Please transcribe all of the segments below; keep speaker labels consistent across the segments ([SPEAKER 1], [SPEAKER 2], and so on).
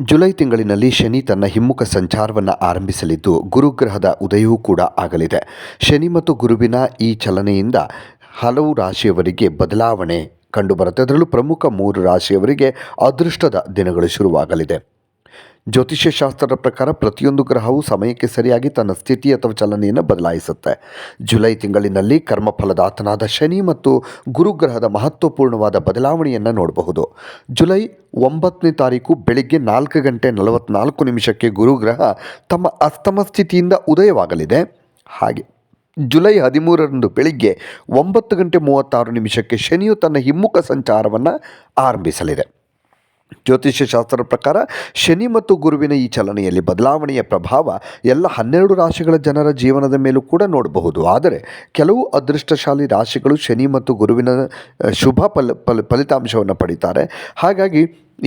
[SPEAKER 1] July ತಿಂಗಳಿನಲ್ಲಿ ಶನಿ ತನ್ನ ಹಿಮ್ಮುಖ ಸಂಚಾರವನ್ನು ಆರಂಭಿಸಲಿದ್ದು ಗುರುಗ್ರಹದ ಉದಯವೂ ಕೂಡ ಆಗಲಿದೆ. ಶನಿ ಮತ್ತು ಗುರುವಿನ ಈ ಚಲನೆಯಿಂದ ಹಲವು ರಾಶಿಯವರಿಗೆ ಬದಲಾವಣೆ ಕಂಡುಬರುತ್ತೆ. ಅದರಲ್ಲೂ ಪ್ರಮುಖ ಮೂರು ರಾಶಿಯವರಿಗೆ ಅದೃಷ್ಟದ ದಿನಗಳು ಶುರುವಾಗಲಿದೆ. ಜ್ಯೋತಿಷ್ಯ ಶಾಸ್ತ್ರದ ಪ್ರಕಾರ ಪ್ರತಿಯೊಂದು ಗ್ರಹವು ಸಮಯಕ್ಕೆ ಸರಿಯಾಗಿ ತನ್ನ ಸ್ಥಿತಿ ಅಥವಾ ಚಲನೆಯನ್ನು ಬದಲಾಯಿಸುತ್ತೆ. ಜುಲೈ ತಿಂಗಳಿನಲ್ಲಿ ಕರ್ಮಫಲದಾತನಾದ ಶನಿ ಮತ್ತು ಗುರುಗ್ರಹದ ಮಹತ್ವಪೂರ್ಣವಾದ ಬದಲಾವಣೆಯನ್ನು ನೋಡಬಹುದು. ಜುಲೈ ಒಂಬತ್ತನೇ ತಾರೀಕು ಬೆಳಿಗ್ಗೆ ನಾಲ್ಕು ಗಂಟೆ ನಲವತ್ನಾಲ್ಕು ನಿಮಿಷಕ್ಕೆ ಗುರುಗ್ರಹ ತಮ್ಮ ಅಸ್ತಮ ಸ್ಥಿತಿಯಿಂದ ಉದಯವಾಗಲಿದೆ. ಹಾಗೆ ಜುಲೈ ಹದಿಮೂರರಂದು ಬೆಳಿಗ್ಗೆ ಒಂಬತ್ತು ಗಂಟೆ ಮೂವತ್ತಾರು ನಿಮಿಷಕ್ಕೆ ಶನಿಯು ತನ್ನ ಹಿಮ್ಮುಖ ಸಂಚಾರವನ್ನು ಆರಂಭಿಸಲಿದೆ. ಜ್ಯೋತಿಷ್ಯ ಶಾಸ್ತ್ರದ ಪ್ರಕಾರ ಶನಿ ಮತ್ತು ಗುರುವಿನ ಈ ಚಲನೆಯಲ್ಲಿ ಬದಲಾವಣೆಯ ಪ್ರಭಾವ ಎಲ್ಲ ಹನ್ನೆರಡು ರಾಶಿಗಳ ಜನರ ಜೀವನದ ಮೇಲೂ ಕೂಡ ನೋಡಬಹುದು. ಆದರೆ ಕೆಲವು ಅದೃಷ್ಟಶಾಲಿ ರಾಶಿಗಳು ಶನಿ ಮತ್ತು ಗುರುವಿನ ಶುಭ ಫಲ ಫಲ, ಫಲಿತಾಂಶವನ್ನು ಪಡೀತಾರೆ. ಹಾಗಾಗಿ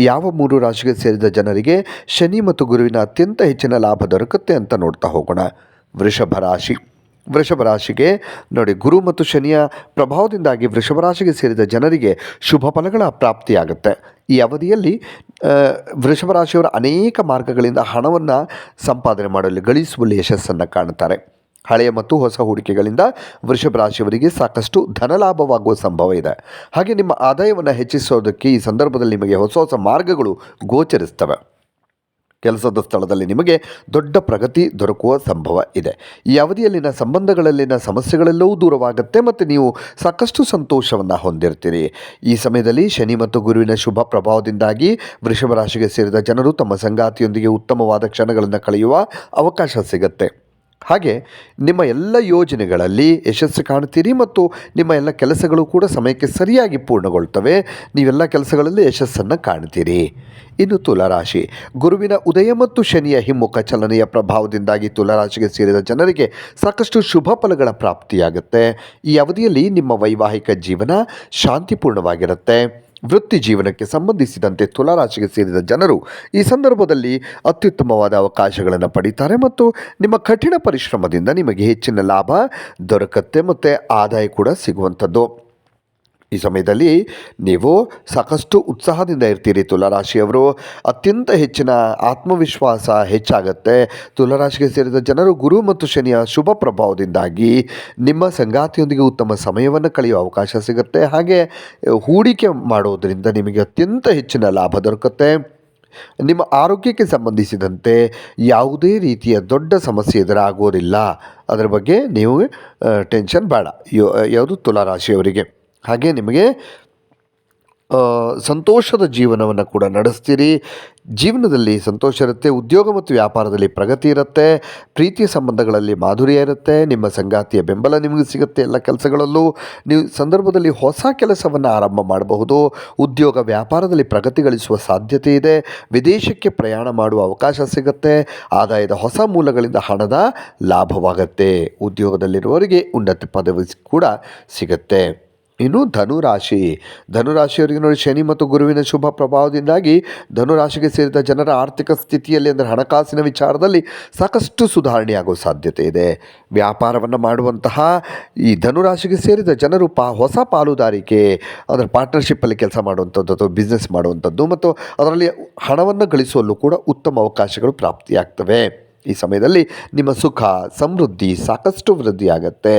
[SPEAKER 1] ಯಾವ ಮೂರು ರಾಶಿಗೆ ಸೇರಿದ ಜನರಿಗೆ ಶನಿ ಮತ್ತು ಗುರುವಿನ ಅತ್ಯಂತ ಹೆಚ್ಚಿನ ಲಾಭ ದೊರಕುತ್ತೆ ಅಂತ ನೋಡ್ತಾ ಹೋಗೋಣ. ವೃಷಭ ರಾಶಿ. ವೃಷಭ ರಾಶಿಗೆ ನೋಡಿ, ಗುರು ಮತ್ತು ಶನಿಯ ಪ್ರಭಾವದಿಂದಾಗಿ ವೃಷಭ ರಾಶಿಗೆ ಸೇರಿದ ಜನರಿಗೆ ಶುಭ ಫಲಗಳ ಪ್ರಾಪ್ತಿಯಾಗುತ್ತೆ. ಈ ಅವಧಿಯಲ್ಲಿ ವೃಷಭ ರಾಶಿಯವರ ಅನೇಕ ಮಾರ್ಗಗಳಿಂದ ಹಣವನ್ನು ಸಂಪಾದನೆ ಮಾಡಲು ಗಳಿಸುವಲ್ಲಿ ಯಶಸ್ಸನ್ನು ಕಾಣುತ್ತಾರೆ. ಹಳೆಯ ಮತ್ತು ಹೊಸ ಹೂಡಿಕೆಗಳಿಂದ ವೃಷಭ ರಾಶಿಯವರಿಗೆ ಸಾಕಷ್ಟು ಧನಲಾಭವಾಗುವ ಸಂಭವ ಇದೆ. ಹಾಗೆ ನಿಮ್ಮ ಆದಾಯವನ್ನು ಹೆಚ್ಚಿಸೋದಕ್ಕೆ ಈ ಸಂದರ್ಭದಲ್ಲಿ ನಿಮಗೆ ಹೊಸ ಹೊಸ ಮಾರ್ಗಗಳು ಗೋಚರಿಸ್ತವೆ. ಕೆಲಸದ ಸ್ಥಳದಲ್ಲಿ ನಿಮಗೆ ದೊಡ್ಡ ಪ್ರಗತಿ ದೊರಕುವ ಸಂಭವ ಇದೆ. ಈ ಅವಧಿಯಲ್ಲಿನ ಸಂಬಂಧಗಳಲ್ಲಿನ ಸಮಸ್ಯೆಗಳೆಲ್ಲವೂ ದೂರವಾಗುತ್ತೆ ಮತ್ತು ನೀವು ಸಾಕಷ್ಟು ಸಂತೋಷವನ್ನು ಹೊಂದಿರ್ತೀರಿ. ಈ ಸಮಯದಲ್ಲಿ ಶನಿ ಮತ್ತು ಗುರುವಿನ ಶುಭ ಪ್ರಭಾವದಿಂದಾಗಿ ವೃಷಭ ರಾಶಿಗೆ ಸೇರಿದ ಜನರು ತಮ್ಮ ಸಂಗಾತಿಯೊಂದಿಗೆ ಉತ್ತಮವಾದ ಕ್ಷಣಗಳನ್ನು ಕಳೆಯುವ ಅವಕಾಶ ಸಿಗುತ್ತೆ. ಹಾಗೆ ನಿಮ್ಮ ಎಲ್ಲ ಯೋಜನೆಗಳಲ್ಲಿ ಯಶಸ್ಸು ಕಾಣ್ತೀರಿ ಮತ್ತು ನಿಮ್ಮ ಎಲ್ಲ ಕೆಲಸಗಳು ಕೂಡ ಸಮಯಕ್ಕೆ ಸರಿಯಾಗಿ ಪೂರ್ಣಗೊಳ್ತವೆ. ನೀವೆಲ್ಲ ಕೆಲಸಗಳಲ್ಲಿ ಯಶಸ್ಸನ್ನು ಕಾಣ್ತೀರಿ ಇನ್ನು ತುಲಾರಾಶಿ. ಗುರುವಿನ ಉದಯ ಮತ್ತು ಶನಿಯ ಹಿಮ್ಮುಖ ಚಲನೆಯ ಪ್ರಭಾವದಿಂದಾಗಿ ತುಲಾರಾಶಿಗೆ ಸೇರಿದ ಜನರಿಗೆ ಸಾಕಷ್ಟು ಶುಭ ಫಲಗಳ ಪ್ರಾಪ್ತಿಯಾಗುತ್ತೆ. ಈ ಅವಧಿಯಲ್ಲಿ ನಿಮ್ಮ ವೈವಾಹಿಕ ಜೀವನ ಶಾಂತಿಪೂರ್ಣವಾಗಿರುತ್ತೆ. ವೃತ್ತಿ ಜೀವನಕ್ಕೆ ಸಂಬಂಧಿಸಿದಂತೆ ತುಲಾರಾಶಿಗೆ ಸೇರಿದ ಜನರು ಈ ಸಂದರ್ಭದಲ್ಲಿ ಅತ್ಯುತ್ತಮವಾದ ಅವಕಾಶಗಳನ್ನು ಪಡೀತಾರೆ ಮತ್ತು ನಿಮ್ಮ ಕಠಿಣ ಪರಿಶ್ರಮದಿಂದ ನಿಮಗೆ ಹೆಚ್ಚಿನ ಲಾಭ ದೊರಕತ್ತೆ ಮತ್ತು ಆದಾಯ ಕೂಡ ಸಿಗುವಂಥದ್ದು. ಈ ಸಮಯದಲ್ಲಿ ನೀವು ಸಾಕಷ್ಟು ಉತ್ಸಾಹದಿಂದ ಇರ್ತೀರಿ. ತುಲಾರಾಶಿಯವರು ಅತ್ಯಂತ ಹೆಚ್ಚಿನ ಆತ್ಮವಿಶ್ವಾಸ ಹೆಚ್ಚಾಗತ್ತೆ. ತುಲಾರಾಶಿಗೆ ಸೇರಿದ ಜನರು ಗುರು ಮತ್ತು ಶನಿಯ ಶುಭ ಪ್ರಭಾವದಿಂದಾಗಿ ನಿಮ್ಮ ಸಂಗಾತಿಯೊಂದಿಗೆ ಉತ್ತಮ ಸಮಯವನ್ನು ಕಳೆಯುವ ಅವಕಾಶ ಸಿಗುತ್ತೆ. ಹಾಗೆ ಹೂಡಿಕೆ ಮಾಡೋದರಿಂದ ನಿಮಗೆ ಅತ್ಯಂತ ಹೆಚ್ಚಿನ ಲಾಭ ದೊರಕುತ್ತೆ. ನಿಮ್ಮ ಆರೋಗ್ಯಕ್ಕೆ ಸಂಬಂಧಿಸಿದಂತೆ ಯಾವುದೇ ರೀತಿಯ ದೊಡ್ಡ ಸಮಸ್ಯೆ ಎದುರಾಗೋದಿಲ್ಲ. ಅದರ ಬಗ್ಗೆ ನೀವು ಟೆನ್ಷನ್ ಬೇಡ. ಯಾವುದು ತುಲಾರಾಶಿಯವರಿಗೆ. ಹಾಗೆ ನಿಮಗೆ ಸಂತೋಷದ ಜೀವನವನ್ನು ಕೂಡ ನಡೆಸ್ತೀರಿ. ಜೀವನದಲ್ಲಿ ಸಂತೋಷ ಇರುತ್ತೆ, ಉದ್ಯೋಗ ಮತ್ತು ವ್ಯಾಪಾರದಲ್ಲಿ ಪ್ರಗತಿ ಇರುತ್ತೆ, ಪ್ರೀತಿಯ ಸಂಬಂಧಗಳಲ್ಲಿ ಮಾಧುರ್ಯ ಇರುತ್ತೆ, ನಿಮ್ಮ ಸಂಗಾತಿಯ ಬೆಂಬಲ ನಿಮಗೆ ಸಿಗುತ್ತೆ ಎಲ್ಲ ಕೆಲಸಗಳಲ್ಲೂ. ನೀವು ಸಂದರ್ಭದಲ್ಲಿ ಹೊಸ ಕೆಲಸವನ್ನು ಆರಂಭ ಮಾಡಬಹುದು, ಉದ್ಯೋಗ ವ್ಯಾಪಾರದಲ್ಲಿ ಪ್ರಗತಿ ಗಳಿಸುವ ಸಾಧ್ಯತೆ ಇದೆ, ವಿದೇಶಕ್ಕೆ ಪ್ರಯಾಣ ಮಾಡುವ ಅವಕಾಶ ಸಿಗುತ್ತೆ, ಆದಾಯದ ಹೊಸ ಮೂಲಗಳಿಂದ ಹಣದ ಲಾಭವಾಗುತ್ತೆ, ಉದ್ಯೋಗದಲ್ಲಿರುವವರಿಗೆ ಉನ್ನತ ಪದವಿ ಕೂಡ ಸಿಗುತ್ತೆ. ಇನ್ನು ಧನುರಾಶಿ. ಧನುರಾಶಿಯವರಿಗೆ ನೋಡಿ ಶನಿ ಮತ್ತು ಗುರುವಿನ ಶುಭ ಪ್ರಭಾವದಿಂದಾಗಿ ಧನುರಾಶಿಗೆ ಸೇರಿದ ಜನರ ಆರ್ಥಿಕ ಸ್ಥಿತಿಯಲ್ಲಿ ಅಂದರೆ ಹಣಕಾಸಿನ ವಿಚಾರದಲ್ಲಿ ಸಾಕಷ್ಟು ಸುಧಾರಣೆಯಾಗುವ ಸಾಧ್ಯತೆ ಇದೆ. ವ್ಯಾಪಾರವನ್ನು ಮಾಡುವಂತಹ ಈ ಧನುರಾಶಿಗೆ ಸೇರಿದ ಜನರು ಪಾ ಹೊಸ ಪಾಲುದಾರಿಕೆ, ಅಂದರೆ ಪಾರ್ಟ್ನರ್ಶಿಪ್ಪಲ್ಲಿ ಕೆಲಸ ಮಾಡುವಂಥದ್ದು ಅಥವಾ ಬಿಸ್ನೆಸ್ ಮಾಡುವಂಥದ್ದು ಮತ್ತು ಅದರಲ್ಲಿ ಹಣವನ್ನು ಗಳಿಸುವಲ್ಲೂ ಕೂಡ ಉತ್ತಮ ಅವಕಾಶಗಳು ಪ್ರಾಪ್ತಿಯಾಗ್ತವೆ. ಈ ಸಮಯದಲ್ಲಿ ನಿಮ್ಮ ಸುಖ, ಸಮೃದ್ಧಿ ಸಾಕಷ್ಟು ವೃದ್ಧಿಯಾಗತ್ತೆ.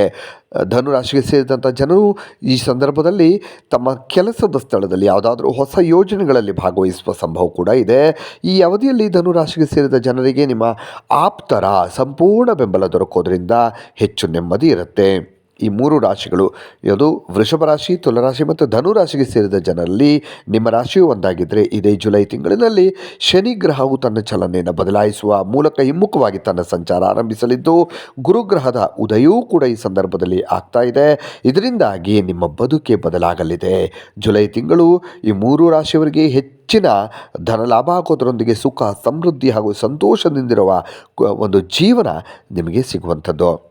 [SPEAKER 1] ಧನುರಾಶಿಗೆ ಸೇರಿದಂಥ ಜನರು ಈ ಸಂದರ್ಭದಲ್ಲಿ ತಮ್ಮ ಕೆಲಸದ ಸ್ಥಳದಲ್ಲಿ ಯಾವುದಾದ್ರೂ ಹೊಸ ಯೋಜನೆಗಳಲ್ಲಿ ಭಾಗವಹಿಸುವ ಸಂಭವ ಕೂಡ ಇದೆ. ಈ ಅವಧಿಯಲ್ಲಿ ಧನುರಾಶಿಗೆ ಸೇರಿದ ಜನರಿಗೆ ನಿಮ್ಮ ಆಪ್ತರ ಸಂಪೂರ್ಣ ಬೆಂಬಲ ದೊರಕೋದ್ರಿಂದ ಹೆಚ್ಚು ನೆಮ್ಮದಿ ಇರುತ್ತೆ. ಈ ಮೂರು ರಾಶಿಗಳು, ಯಾವುದು ವೃಷಭ ರಾಶಿ, ತುಲರಾಶಿ ಮತ್ತು ಧನುರಾಶಿಗೆ ಸೇರಿದ ಜನರಲ್ಲಿ ನಿಮ್ಮ ರಾಶಿಯು ಒಂದಾಗಿದ್ದರೆ ಇದೇ ಜುಲೈ ತಿಂಗಳಿನಲ್ಲಿ ಶನಿ ಗ್ರಹವು ತನ್ನ ಚಲನೆಯನ್ನು ಬದಲಾಯಿಸುವ ಮೂಲಕ ಹಿಮ್ಮುಖವಾಗಿ ತನ್ನ ಸಂಚಾರ ಆರಂಭಿಸಲಿದ್ದು, ಗುರುಗ್ರಹದ ಉದಯವೂ ಕೂಡ ಈ ಸಂದರ್ಭದಲ್ಲಿ ಆಗ್ತಾ ಇದೆ. ಇದರಿಂದಾಗಿ ನಿಮ್ಮ ಬದುಕೆ ಬದಲಾಗಲಿದೆ. ಜುಲೈ ತಿಂಗಳು ಈ ಮೂರು ರಾಶಿಯವರಿಗೆ ಹೆಚ್ಚಿನ ಧನಲಾಭ ಹಾಕೋದರೊಂದಿಗೆ ಸುಖ, ಸಮೃದ್ಧಿ ಹಾಗೂ ಸಂತೋಷದಿಂದಿರುವ ಒಂದು ಜೀವನ ನಿಮಗೆ ಸಿಗುವಂಥದ್ದು.